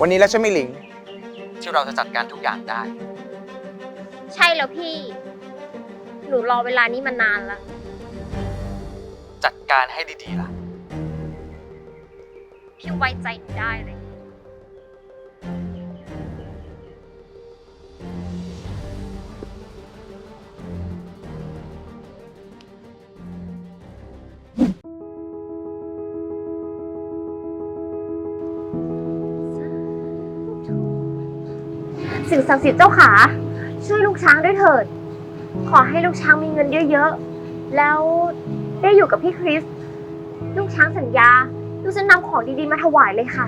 วันนี้แล้วใช่ไหมหลิง ที่เราจะจัดการทุกอย่างได้ ใช่แล้วพี่ หนูรอเวลานี้มานานแล้วจัดการให้ดีๆล่ะ พี่ไว้ใจหนูได้เลย สิ่งศักดิ์สิทธิ์เจ้าขา ช่วยลูกช้างด้วยเถิด ขอให้ลูกช้างมีเงินเยอะๆ แล้วได้อยู่กับพี่คริส ลูกช้างสัญญา ลูกจะนำของดีๆมาถวายเลยค่ะ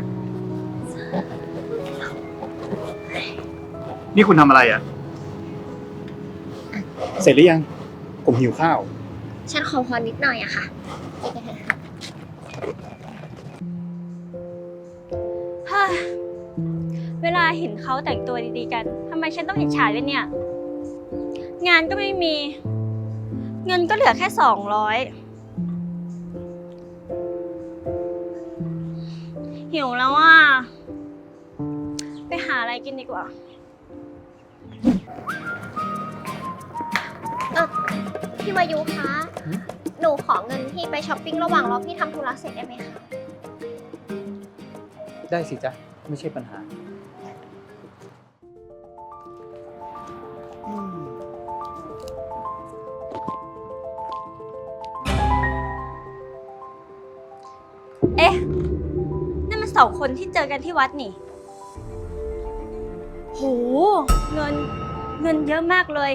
นี่คุณทำอะไรอะ เสร็จหรือยัง ผมหิวข้าว ฉันขอพรนิดหน่อยอะค่ะไปกันเถอะค่ะเฮ้ย เวลาเห็นเขาแต่งตัวดีๆกันทำไมฉันต้องอิจฉาด้วยเนี่ย งานก็ไม่มี เงินก็เหลือแค่สองร้อยหิวแล้วอะ ไปหาอะไรกินดีกว่า เออพี่วายุคะ หนูขอเงินพี่ไปช้อปปิ้งระหว่างรอพี่ทำธุระเสร็จได้ไหมคะ ได้สิจ๊ะ ไม่ใช่ปัญหา เอ๊ะ นั่นมันสองคนที่เจอกันที่วัดนี่ โห เงิน เงินเยอะมากเลย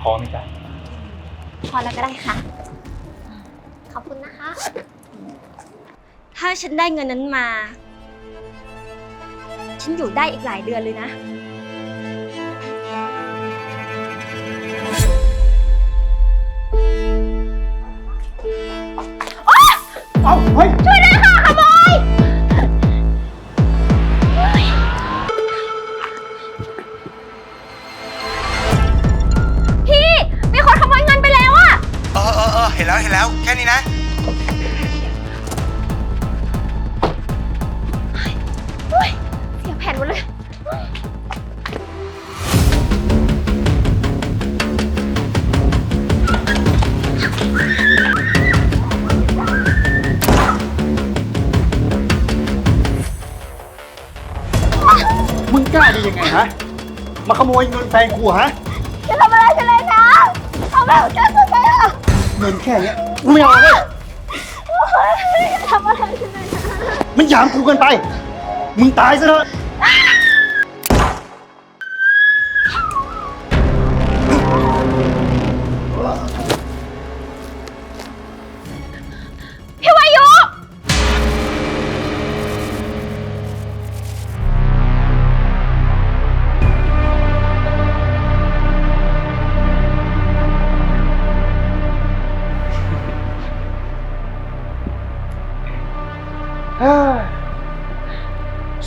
พอไหมจ๊ะพอแล้วก็ได้ค่ะ ขอบคุณนะคะ ถ้าฉันได้เงินนั้นมา ฉันอยู่ได้อีกหลายเดือนเลยนะ ห็นแล้วเห็นแล้วแค่นี้นะเสียแผนหมดเลย มึงกล้าได้ยังไงฮะ มาขโมยเงินแฟนกูฮะ จะทำอะไรฉันเลยนะ เอาแบบฉันสุดไปอะ เงินแค่เนี้ยกูไม่เอาเลยทำอะไรฉันเลยนะมันหยามกูเกินไป มึงตายซะเถอะ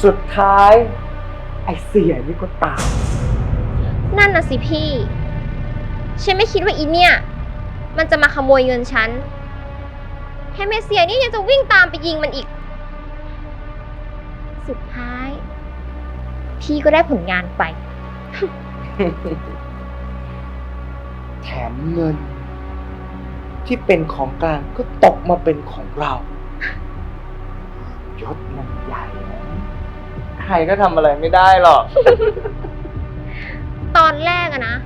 สุดท้าย ไอ้เสียนี่ก็ตายนั่นน่ะสิพี่ ฉันไม่คิดว่าอีเนี่ย มันจะมาขโมยเงินฉันแฮมเมเซียนี่ยังจะวิ่งตามไปยิงมันอีก สุดท้าย พี่ก็ได้ผลงานไป แถมเงิน ที่เป็นของกลางก็ตกมาเป็นของเรา ยศมันใหญ่นะ ใครก็ทำอะไรไม่ได้หรอก ตอนแรกอะนะ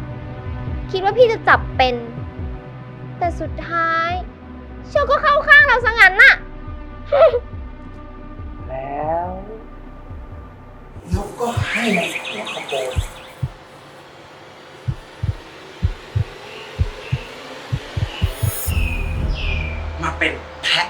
คิดว่าพี่จะจับเป็น แต่สุดท้ายเชลก็เข้าข้างเราซะงั้นน่ะ แล้วนกก็ให้มันหัวขโมยมาเป็นแพะ